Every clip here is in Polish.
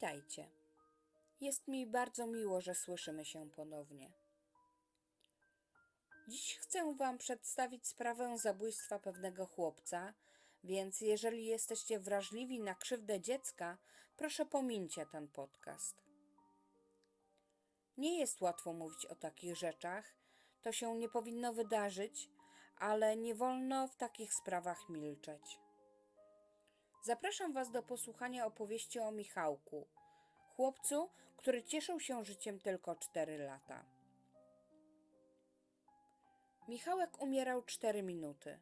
Witajcie. Jest mi bardzo miło, że słyszymy się ponownie. Dziś chcę Wam przedstawić sprawę zabójstwa pewnego chłopca, więc jeżeli jesteście wrażliwi na krzywdę dziecka, proszę pomińcie ten podcast. Nie jest łatwo mówić o takich rzeczach, to się nie powinno wydarzyć, ale nie wolno w takich sprawach milczeć. Zapraszam Was do posłuchania opowieści o Michałku, chłopcu, który cieszył się życiem tylko 4 lata. Michałek umierał 4 minuty.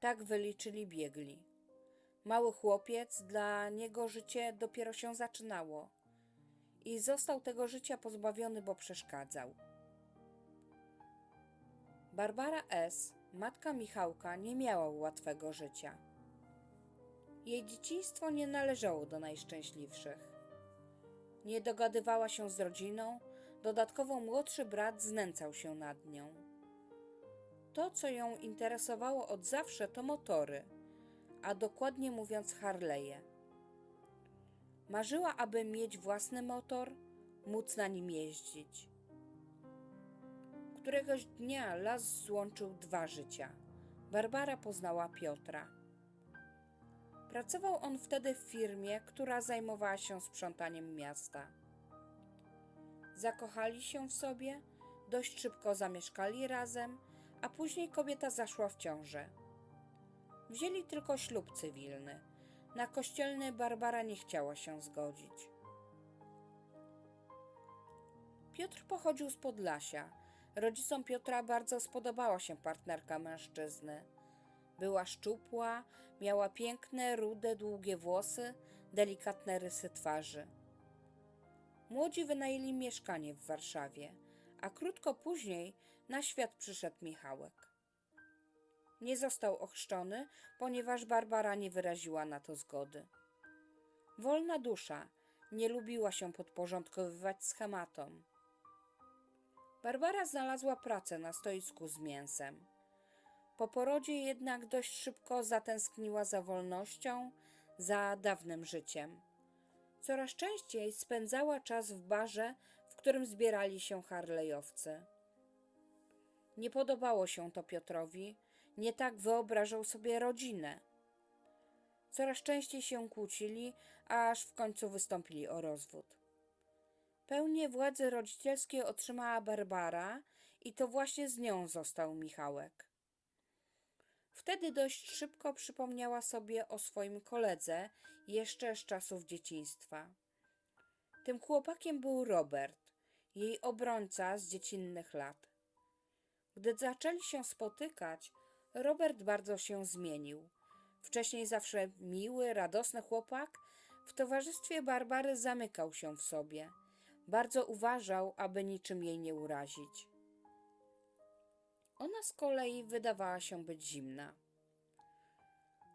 Tak wyliczyli biegli. Mały chłopiec, dla niego życie dopiero się zaczynało i został tego życia pozbawiony, bo przeszkadzał. Barbara S., matka Michałka, nie miała łatwego życia. Jej dzieciństwo nie należało do najszczęśliwszych. Nie dogadywała się z rodziną, dodatkowo młodszy brat znęcał się nad nią. To, co ją interesowało od zawsze, to motory, a dokładnie mówiąc Harley'e. Marzyła, aby mieć własny motor, móc na nim jeździć. Któregoś dnia las złączył dwa życia. Barbara poznała Piotra. Pracował on wtedy w firmie, która zajmowała się sprzątaniem miasta. Zakochali się w sobie, dość szybko zamieszkali razem, a później kobieta zaszła w ciążę. Wzięli tylko ślub cywilny. Na kościelny Barbara nie chciała się zgodzić. Piotr pochodził z Podlasia. Rodzicom Piotra bardzo spodobała się partnerka mężczyzny. Była szczupła, miała piękne, rude, długie włosy, delikatne rysy twarzy. Młodzi wynajęli mieszkanie w Warszawie, a krótko później na świat przyszedł Michałek. Nie został ochrzczony, ponieważ Barbara nie wyraziła na to zgody. Wolna dusza, nie lubiła się podporządkowywać schematom. Barbara znalazła pracę na stoisku z mięsem. Po porodzie jednak dość szybko zatęskniła za wolnością, za dawnym życiem. Coraz częściej spędzała czas w barze, w którym zbierali się harlejowcy. Nie podobało się to Piotrowi, nie tak wyobrażał sobie rodzinę. Coraz częściej się kłócili, aż w końcu wystąpili o rozwód. Pełnię władzy rodzicielskiej otrzymała Barbara i to właśnie z nią został Michałek. Wtedy dość szybko przypomniała sobie o swoim koledze jeszcze z czasów dzieciństwa. Tym chłopakiem był Robert, jej obrońca z dziecinnych lat. Gdy zaczęli się spotykać, Robert bardzo się zmienił. Wcześniej zawsze miły, radosny chłopak, w towarzystwie Barbary zamykał się w sobie. Bardzo uważał, aby niczym jej nie urazić. Ona z kolei wydawała się być zimna.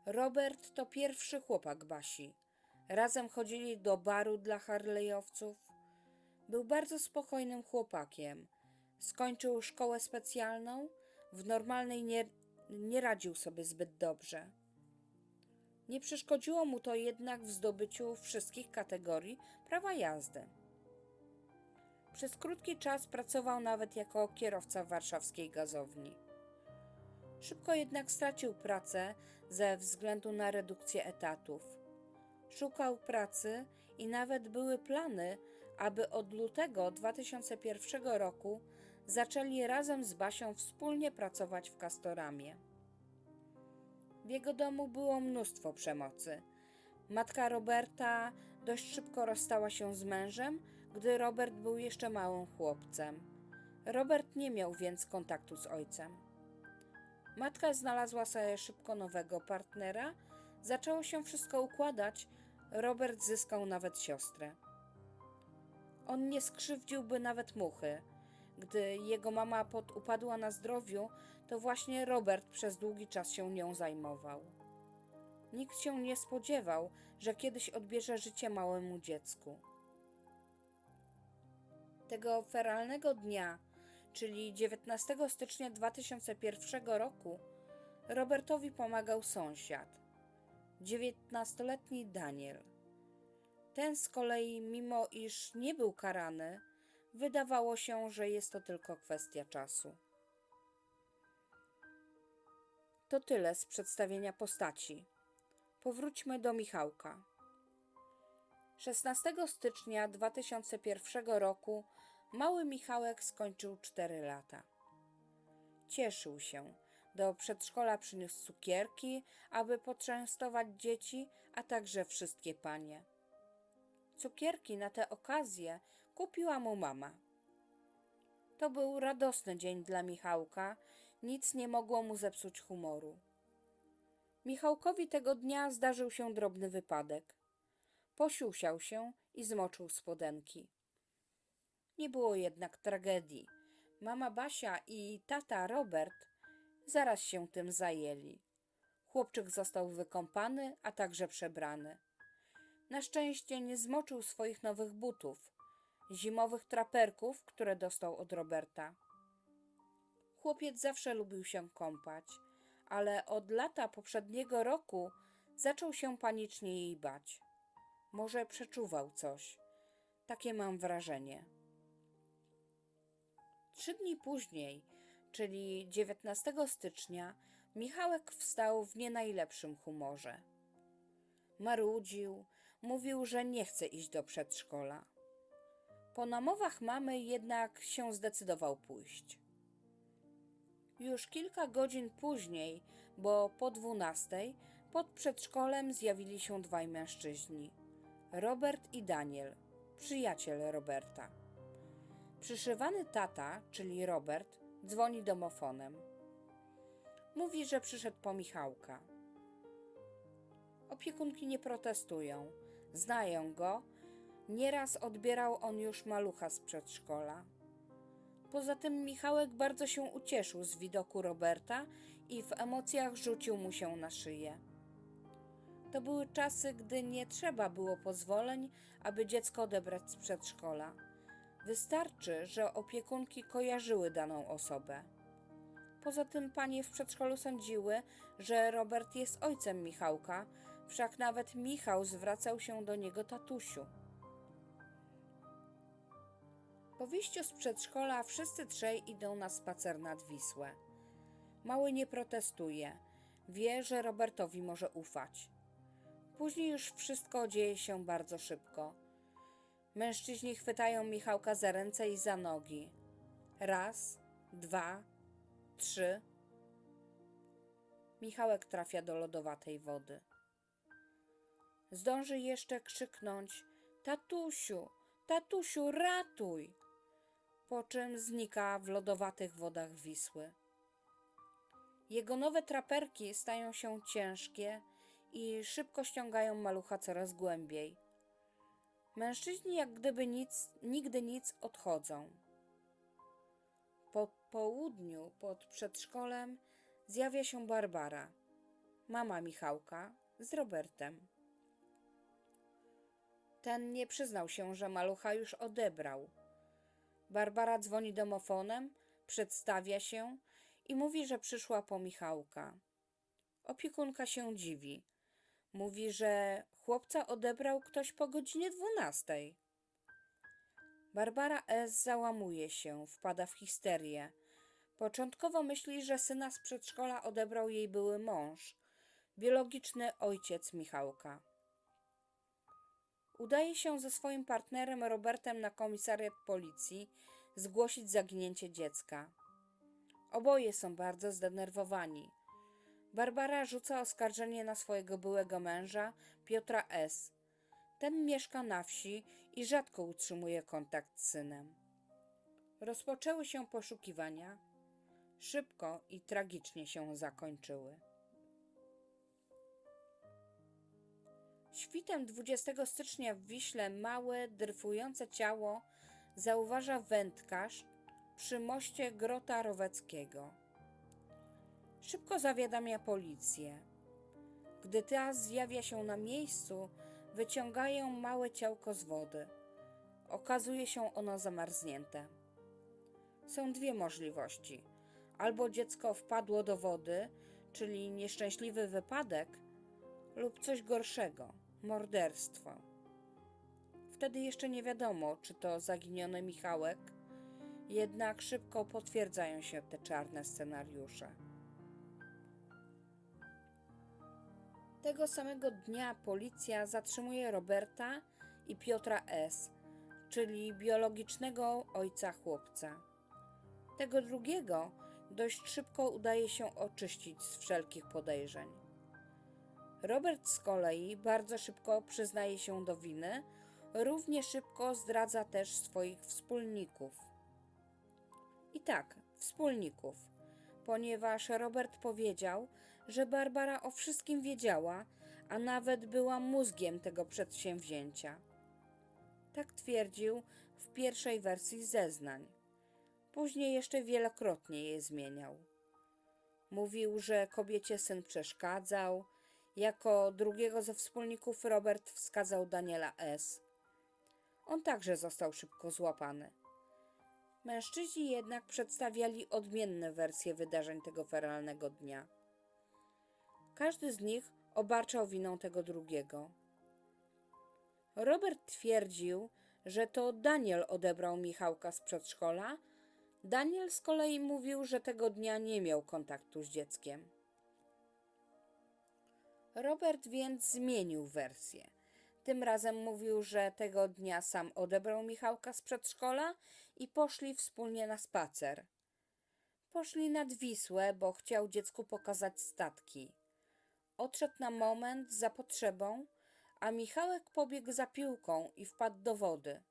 Robert to pierwszy chłopak Basi. Razem chodzili do baru dla harlejowców. Był bardzo spokojnym chłopakiem. Skończył szkołę specjalną, w normalnej nie, nie radził sobie zbyt dobrze. Nie przeszkodziło mu to jednak w zdobyciu wszystkich kategorii prawa jazdy. Przez krótki czas pracował nawet jako kierowca warszawskiej gazowni. Szybko jednak stracił pracę ze względu na redukcję etatów. Szukał pracy i nawet były plany, aby od lutego 2001 roku zaczęli razem z Basią wspólnie pracować w Castoramie. W jego domu było mnóstwo przemocy. Matka Roberta dość szybko rozstała się z mężem, gdy Robert był jeszcze małym chłopcem. Robert nie miał więc kontaktu z ojcem. Matka znalazła sobie szybko nowego partnera, zaczęło się wszystko układać, Robert zyskał nawet siostrę. On nie skrzywdziłby nawet muchy. Gdy jego mama podupadła na zdrowiu, to właśnie Robert przez długi czas się nią zajmował. Nikt się nie spodziewał, że kiedyś odbierze życie małemu dziecku. Tego feralnego dnia, czyli 19 stycznia 2001 roku, Robertowi pomagał sąsiad, dziewiętnastoletni Daniel. Ten z kolei, mimo iż nie był karany, wydawało się, że jest to tylko kwestia czasu. To tyle z przedstawienia postaci. Powróćmy do Michałka. 16 stycznia 2001 roku mały Michałek skończył 4 lata. Cieszył się. Do przedszkola przyniósł cukierki, aby poczęstować dzieci, a także wszystkie panie. Cukierki na tę okazję kupiła mu mama. To był radosny dzień dla Michałka, nic nie mogło mu zepsuć humoru. Michałkowi tego dnia zdarzył się drobny wypadek. Posiusiał się i zmoczył spodenki. Nie było jednak tragedii. Mama Basia i tata Robert zaraz się tym zajęli. Chłopczyk został wykąpany, a także przebrany. Na szczęście nie zmoczył swoich nowych butów, zimowych traperków, które dostał od Roberta. Chłopiec zawsze lubił się kąpać, ale od lata poprzedniego roku zaczął się panicznie jej bać. Może przeczuwał coś. Takie mam wrażenie. Trzy dni później, czyli 19 stycznia, Michałek wstał w nie najlepszym humorze. Marudził, mówił, że nie chce iść do przedszkola. Po namowach mamy jednak się zdecydował pójść. Już kilka godzin później, bo po dwunastej, pod przedszkolem zjawili się dwaj mężczyźni. Robert i Daniel, przyjaciel Roberta. Przyszywany tata, czyli Robert, dzwoni domofonem. Mówi, że przyszedł po Michałka. Opiekunki nie protestują, znają go. Nieraz odbierał on już malucha z przedszkola. Poza tym Michałek bardzo się ucieszył z widoku Roberta i w emocjach rzucił mu się na szyję. To były czasy, gdy nie trzeba było pozwoleń, aby dziecko odebrać z przedszkola. Wystarczy, że opiekunki kojarzyły daną osobę. Poza tym panie w przedszkolu sądziły, że Robert jest ojcem Michałka, wszak nawet Michał zwracał się do niego tatusiu. Po wyjściu z przedszkola wszyscy trzej idą na spacer nad Wisłę. Mały nie protestuje, wie, że Robertowi może ufać. Później już wszystko dzieje się bardzo szybko. Mężczyźni chwytają Michałka za ręce i za nogi. Raz, dwa, trzy. Michałek trafia do lodowatej wody. Zdąży jeszcze krzyknąć: Tatusiu, tatusiu, ratuj! Po czym znika w lodowatych wodach Wisły. Jego nowe traperki stają się ciężkie i szybko ściągają malucha coraz głębiej. Mężczyźni, jak gdyby nic, nigdy nic odchodzą. Po południu pod przedszkolem zjawia się Barbara, mama Michałka, z Robertem. Ten nie przyznał się, że malucha już odebrał. Barbara dzwoni domofonem, przedstawia się i mówi, że przyszła po Michałka. Opiekunka się dziwi. Mówi, że chłopca odebrał ktoś po godzinie dwunastej. Barbara S. załamuje się, wpada w histerię. Początkowo myśli, że syna z przedszkola odebrał jej były mąż, biologiczny ojciec Michałka. Udaje się ze swoim partnerem Robertem na komisariat policji zgłosić zaginięcie dziecka. Oboje są bardzo zdenerwowani. Barbara rzuca oskarżenie na swojego byłego męża, Piotra S. Ten mieszka na wsi i rzadko utrzymuje kontakt z synem. Rozpoczęły się poszukiwania. Szybko i tragicznie się zakończyły. Świtem 20 stycznia w Wiśle małe, dryfujące ciało zauważa wędkarz przy moście Grota Roweckiego. Szybko zawiadamia policję. Gdy ta zjawia się na miejscu, wyciągają małe ciałko z wody. Okazuje się ono zamarznięte. Są dwie możliwości: albo dziecko wpadło do wody, czyli nieszczęśliwy wypadek, lub coś gorszego morderstwo. Wtedy jeszcze nie wiadomo, czy to zaginiony Michałek, jednak szybko potwierdzają się te czarne scenariusze. Tego samego dnia policja zatrzymuje Roberta i Piotra S., czyli biologicznego ojca chłopca. Tego drugiego dość szybko udaje się oczyścić z wszelkich podejrzeń. Robert z kolei bardzo szybko przyznaje się do winy, równie szybko zdradza też swoich wspólników. I tak, wspólników, ponieważ Robert powiedział, że Barbara o wszystkim wiedziała, a nawet była mózgiem tego przedsięwzięcia. Tak twierdził w pierwszej wersji zeznań. Później jeszcze wielokrotnie je zmieniał. Mówił, że kobiecie syn przeszkadzał. Jako drugiego ze wspólników Robert wskazał Daniela S. On także został szybko złapany. Mężczyźni jednak przedstawiali odmienne wersje wydarzeń tego feralnego dnia. Każdy z nich obarczał winą tego drugiego. Robert twierdził, że to Daniel odebrał Michałka z przedszkola. Daniel z kolei mówił, że tego dnia nie miał kontaktu z dzieckiem. Robert więc zmienił wersję. Tym razem mówił, że tego dnia sam odebrał Michałka z przedszkola i poszli wspólnie na spacer. Poszli nad Wisłę, bo chciał dziecku pokazać statki. Odszedł na moment za potrzebą, a Michałek pobiegł za piłką i wpadł do wody.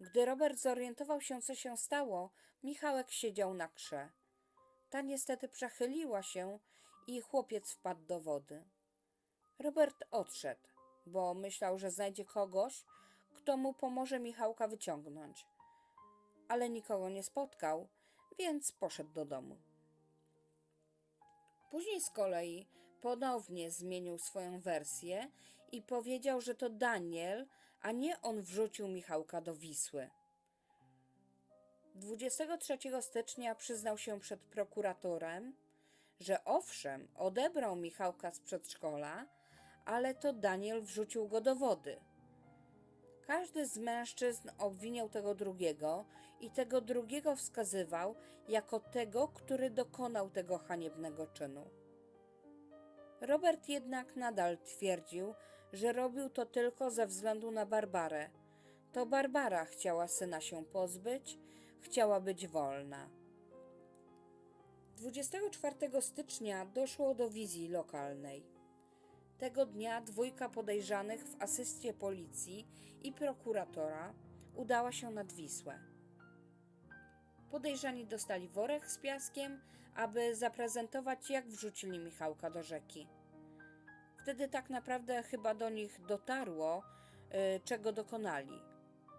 Gdy Robert zorientował się, co się stało, Michałek siedział na krze. Ta niestety przechyliła się i chłopiec wpadł do wody. Robert odszedł, bo myślał, że znajdzie kogoś, kto mu pomoże Michałka wyciągnąć. Ale nikogo nie spotkał, więc poszedł do domu. Później z kolei ponownie zmienił swoją wersję i powiedział, że to Daniel, a nie on wrzucił Michałka do Wisły. 23 stycznia przyznał się przed prokuratorem, że owszem, odebrał Michałka z przedszkola, ale to Daniel wrzucił go do wody. Każdy z mężczyzn obwiniał tego drugiego i tego drugiego wskazywał jako tego, który dokonał tego haniebnego czynu. Robert jednak nadal twierdził, że robił to tylko ze względu na Barbarę. To Barbara chciała syna się pozbyć, chciała być wolna. 24 stycznia doszło do wizji lokalnej. Tego dnia dwójka podejrzanych w asystie policji i prokuratora udała się nad Wisłę. Podejrzani dostali worek z piaskiem, aby zaprezentować, jak wrzucili Michałka do rzeki. Wtedy tak naprawdę chyba do nich dotarło, y, czego dokonali.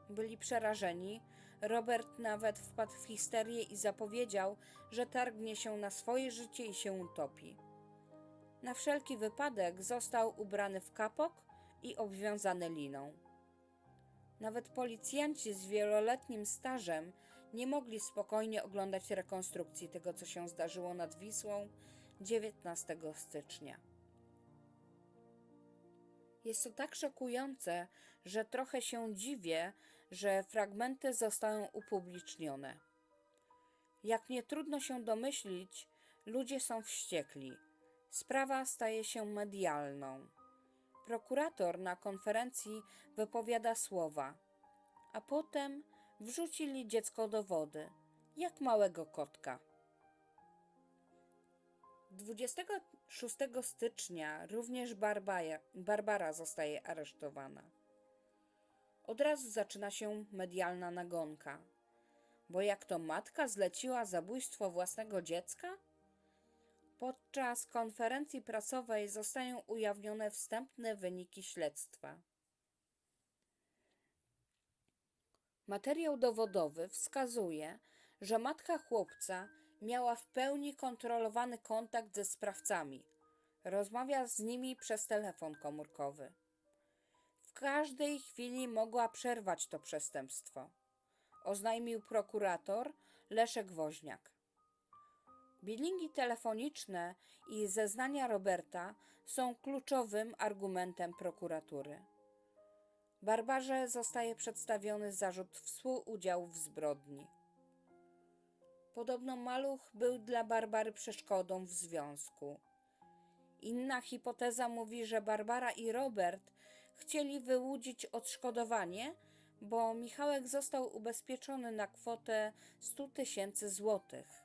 Byli przerażeni. Robert nawet wpadł w histerię i zapowiedział, że targnie się na swoje życie i się utopi. Na wszelki wypadek został ubrany w kapok i obwiązany liną. Nawet policjanci z wieloletnim stażem nie mogli spokojnie oglądać rekonstrukcji tego, co się zdarzyło nad Wisłą 19 stycznia. Jest to tak szokujące, że trochę się dziwię, że fragmenty zostają upublicznione. Jak nie trudno się domyślić, ludzie są wściekli. Sprawa staje się medialną. Prokurator na konferencji wypowiada słowa, a potem wrzucili dziecko do wody, jak małego kotka. 26 stycznia również Barbara zostaje aresztowana. Od razu zaczyna się medialna nagonka, bo jak to matka zleciła zabójstwo własnego dziecka? Podczas konferencji prasowej zostają ujawnione wstępne wyniki śledztwa. Materiał dowodowy wskazuje, że matka chłopca miała w pełni kontrolowany kontakt ze sprawcami. Rozmawia z nimi przez telefon komórkowy. W każdej chwili mogła przerwać to przestępstwo, oznajmił prokurator Leszek Woźniak. Bilingi telefoniczne i zeznania Roberta są kluczowym argumentem prokuratury. Barbarze zostaje przedstawiony zarzut współudziału w zbrodni. Podobno maluch był dla Barbary przeszkodą w związku. Inna hipoteza mówi, że Barbara i Robert chcieli wyłudzić odszkodowanie, bo Michałek został ubezpieczony na kwotę 100 tysięcy złotych.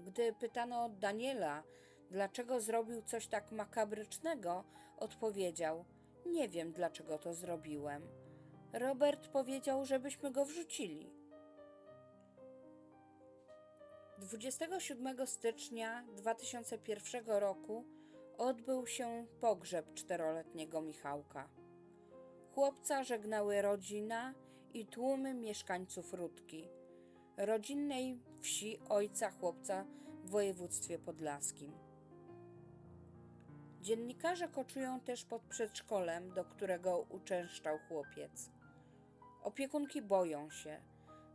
Gdy pytano Daniela, dlaczego zrobił coś tak makabrycznego, odpowiedział: Nie wiem, dlaczego to zrobiłem. Robert powiedział, żebyśmy go wrzucili. 27 stycznia 2001 roku odbył się pogrzeb czteroletniego Michałka. Chłopca żegnały rodzina i tłumy mieszkańców Rudki, rodzinnej wsi ojca chłopca w województwie podlaskim. Dziennikarze koczują też pod przedszkolem, do którego uczęszczał chłopiec. Opiekunki boją się.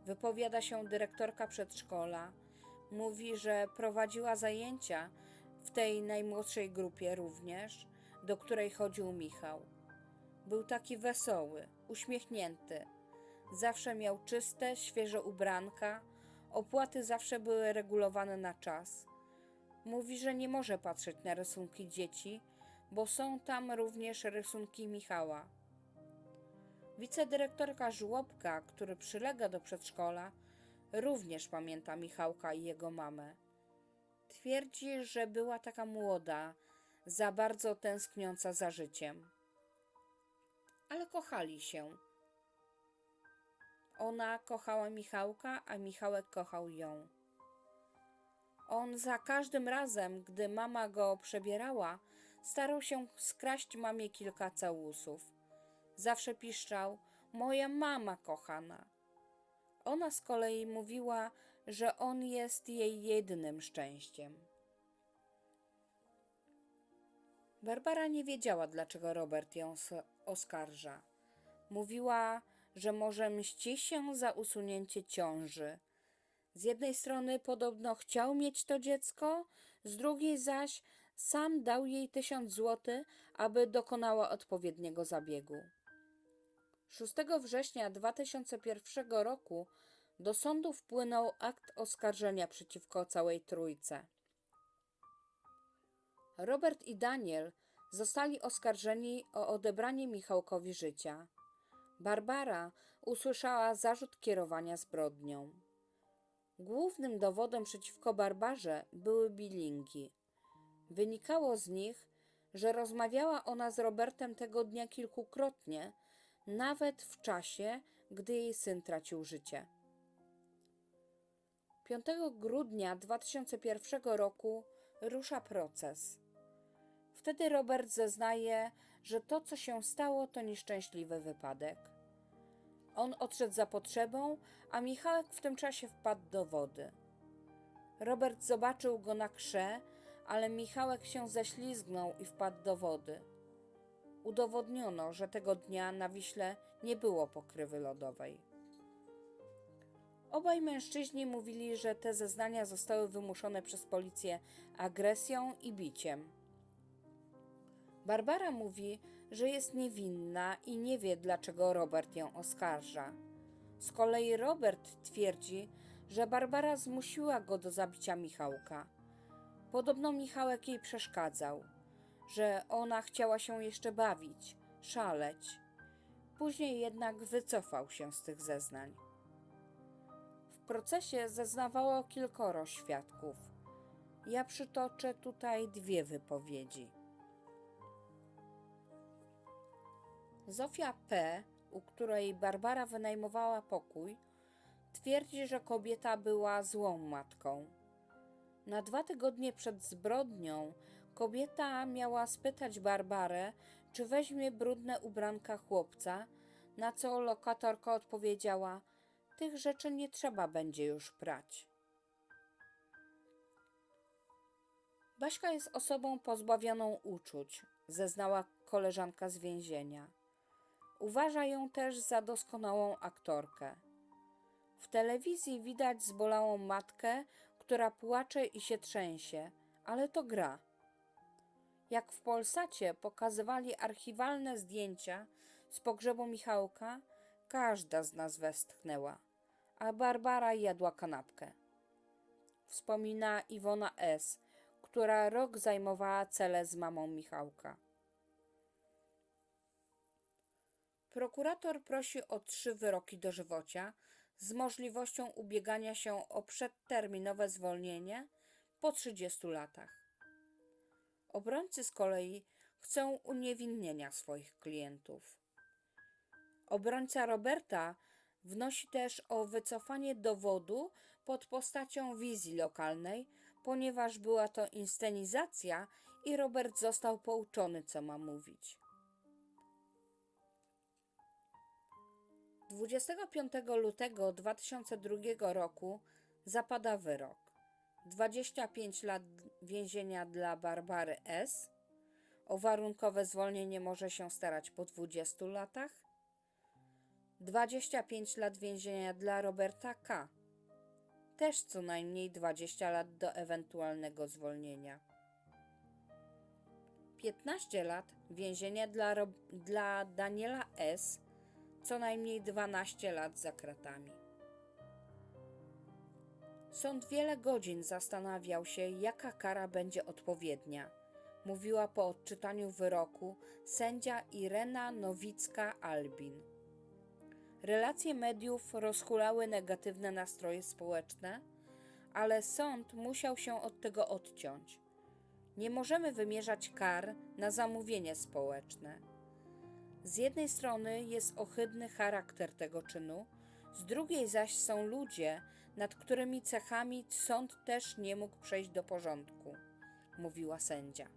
Wypowiada się dyrektorka przedszkola. Mówi, że prowadziła zajęcia w tej najmłodszej grupie również, do której chodził Michał. Był taki wesoły, uśmiechnięty. Zawsze miał czyste, świeże ubranka, opłaty zawsze były regulowane na czas. Mówi, że nie może patrzeć na rysunki dzieci, bo są tam również rysunki Michała. Wicedyrektorka żłobka, który przylega do przedszkola, również pamięta Michałka i jego mamę. Twierdzi, że była taka młoda, za bardzo tęskniąca za życiem. Ale kochali się. Ona kochała Michałka, a Michałek kochał ją. On za każdym razem, gdy mama go przebierała, starał się skraść mamie kilka całusów. Zawsze piszczał: Moja mama kochana. Ona z kolei mówiła, że on jest jej jedynym szczęściem. Barbara nie wiedziała, dlaczego Robert ją oskarża. Mówiła, że może mści się za usunięcie ciąży. Z jednej strony podobno chciał mieć to dziecko, z drugiej zaś sam dał jej tysiąc złotych, aby dokonała odpowiedniego zabiegu. 6 września 2001 roku do sądu wpłynął akt oskarżenia przeciwko całej trójce. Robert i Daniel zostali oskarżeni o odebranie Michałkowi życia. Barbara usłyszała zarzut kierowania zbrodnią. Głównym dowodem przeciwko Barbarze były bilingi. Wynikało z nich, że rozmawiała ona z Robertem tego dnia kilkukrotnie, nawet w czasie, gdy jej syn tracił życie. 5 grudnia 2001 roku rusza proces. Wtedy Robert zeznaje, że to, co się stało, to nieszczęśliwy wypadek. On odszedł za potrzebą, a Michałek w tym czasie wpadł do wody. Robert zobaczył go na krze, ale Michałek się ześlizgnął i wpadł do wody. Udowodniono, że tego dnia na Wiśle nie było pokrywy lodowej. Obaj mężczyźni mówili, że te zeznania zostały wymuszone przez policję agresją i biciem. Barbara mówi, że jest niewinna i nie wie, dlaczego Robert ją oskarża. Z kolei Robert twierdzi, że Barbara zmusiła go do zabicia Michałka. Podobno Michałek jej przeszkadzał, że ona chciała się jeszcze bawić, szaleć. Później jednak wycofał się z tych zeznań. W procesie zeznawało kilkoro świadków. Ja przytoczę tutaj dwie wypowiedzi. Zofia P., u której Barbara wynajmowała pokój, twierdzi, że kobieta była złą matką. Na dwa tygodnie przed zbrodnią kobieta miała spytać Barbarę, czy weźmie brudne ubranka chłopca, na co lokatorka odpowiedziała: Tych rzeczy nie trzeba będzie już prać. Baśka jest osobą pozbawioną uczuć, zeznała koleżanka z więzienia. Uważa ją też za doskonałą aktorkę. W telewizji widać zbolałą matkę, która płacze i się trzęsie, ale to gra. Jak w Polsacie pokazywali archiwalne zdjęcia z pogrzebu Michałka, każda z nas westchnęła, a Barbara jadła kanapkę. Wspomina Iwona S., która rok zajmowała celę z mamą Michałka. Prokurator prosi o trzy wyroki dożywocia z możliwością ubiegania się o przedterminowe zwolnienie po 30 latach. Obrońcy z kolei chcą uniewinnienia swoich klientów. Obrońca Roberta wnosi też o wycofanie dowodu pod postacią wizji lokalnej, ponieważ była to inscenizacja i Robert został pouczony, co ma mówić. 25 lutego 2002 roku zapada wyrok. 25 lat więzienia dla Barbary S. O warunkowe zwolnienie może się starać po 20 latach. 25 lat więzienia dla Roberta K. Też co najmniej 20 lat do ewentualnego zwolnienia. 15 lat więzienia dla, dla Daniela S. Co najmniej 12 lat za kratami. Sąd wiele godzin zastanawiał się, jaka kara będzie odpowiednia. Mówiła po odczytaniu wyroku sędzia Irena Nowicka-Albin. Relacje mediów rozhulały negatywne nastroje społeczne, ale sąd musiał się od tego odciąć. Nie możemy wymierzać kar na zamówienie społeczne. Z jednej strony jest ohydny charakter tego czynu, z drugiej zaś są ludzie, nad którymi cechami sąd też nie mógł przejść do porządku, mówiła sędzia.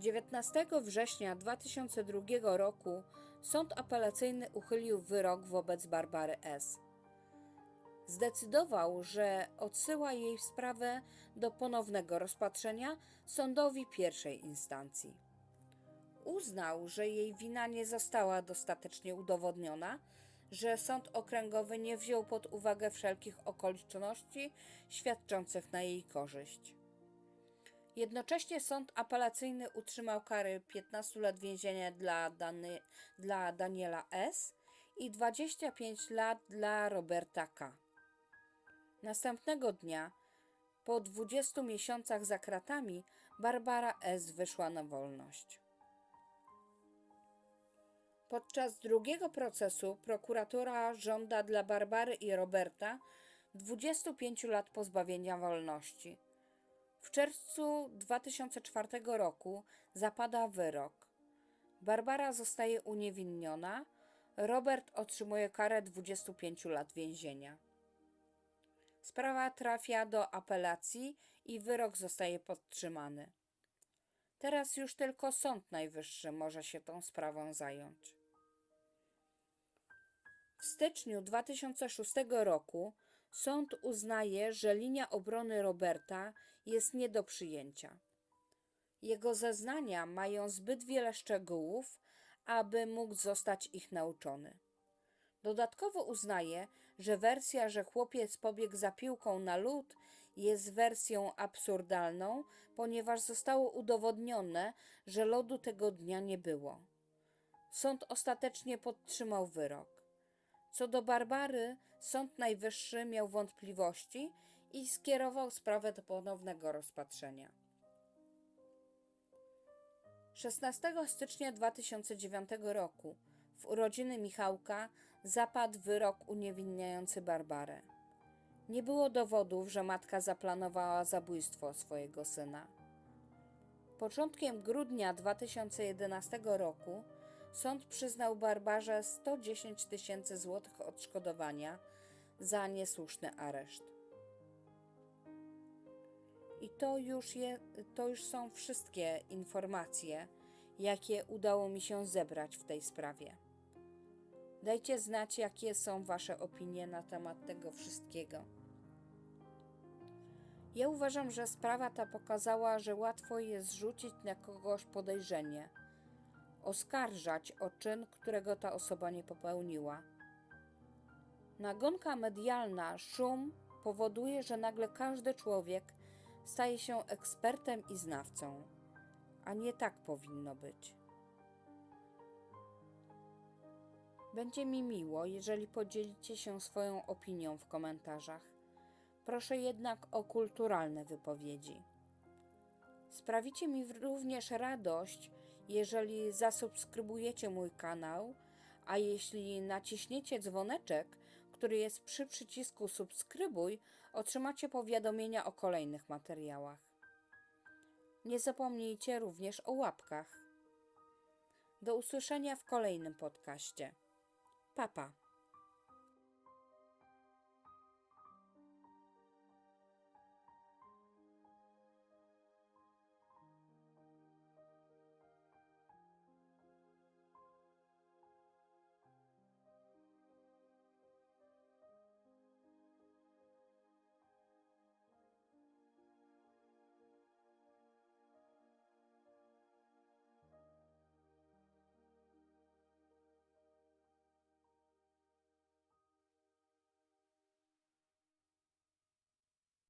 19 września 2002 roku sąd apelacyjny uchylił wyrok wobec Barbary S. Zdecydował, że odsyła jej sprawę do ponownego rozpatrzenia sądowi pierwszej instancji. Uznał, że jej wina nie została dostatecznie udowodniona, że sąd okręgowy nie wziął pod uwagę wszelkich okoliczności świadczących na jej korzyść. Jednocześnie sąd apelacyjny utrzymał kary 15 lat więzienia dla, Dany, dla Daniela S. i 25 lat dla Roberta K. Następnego dnia, po 20 miesiącach za kratami, Barbara S. wyszła na wolność. Podczas drugiego procesu prokuratura żąda dla Barbary i Roberta 25 lat pozbawienia wolności. W czerwcu 2004 roku zapada wyrok. Barbara zostaje uniewinniona, Robert otrzymuje karę 25 lat więzienia. Sprawa trafia do apelacji i wyrok zostaje podtrzymany. Teraz już tylko Sąd Najwyższy może się tą sprawą zająć. W styczniu 2006 roku sąd uznaje, że linia obrony Roberta jest nie do przyjęcia. Jego zeznania mają zbyt wiele szczegółów, aby mógł zostać ich nauczony. Dodatkowo uznaje, że wersja, że chłopiec pobiegł za piłką na lód, jest wersją absurdalną, ponieważ zostało udowodnione, że lodu tego dnia nie było. Sąd ostatecznie podtrzymał wyrok. Co do Barbary, Sąd Najwyższy miał wątpliwości i skierował sprawę do ponownego rozpatrzenia. 16 stycznia 2009 roku w urodziny Michałka zapadł wyrok uniewinniający Barbarę. Nie było dowodów, że matka zaplanowała zabójstwo swojego syna. Początkiem grudnia 2011 roku sąd przyznał Barbarze 110 tysięcy złotych odszkodowania za niesłuszny areszt. I to już, je, to już są wszystkie informacje, jakie udało mi się zebrać w tej sprawie. Dajcie znać, jakie są Wasze opinie na temat tego wszystkiego. Ja uważam, że sprawa ta pokazała, że łatwo jest rzucić na kogoś podejrzenie, oskarżać o czyn, którego ta osoba nie popełniła. Nagonka medialna, szum powoduje, że nagle każdy człowiek staje się ekspertem i znawcą. A nie tak powinno być. Będzie mi miło, jeżeli podzielicie się swoją opinią w komentarzach. Proszę jednak o kulturalne wypowiedzi. Sprawicie mi również radość, jeżeli zasubskrybujecie mój kanał, a jeśli naciśniecie dzwoneczek, który jest przy przycisku subskrybuj, otrzymacie powiadomienia o kolejnych materiałach. Nie zapomnijcie również o łapkach. Do usłyszenia w kolejnym podcaście. Papa.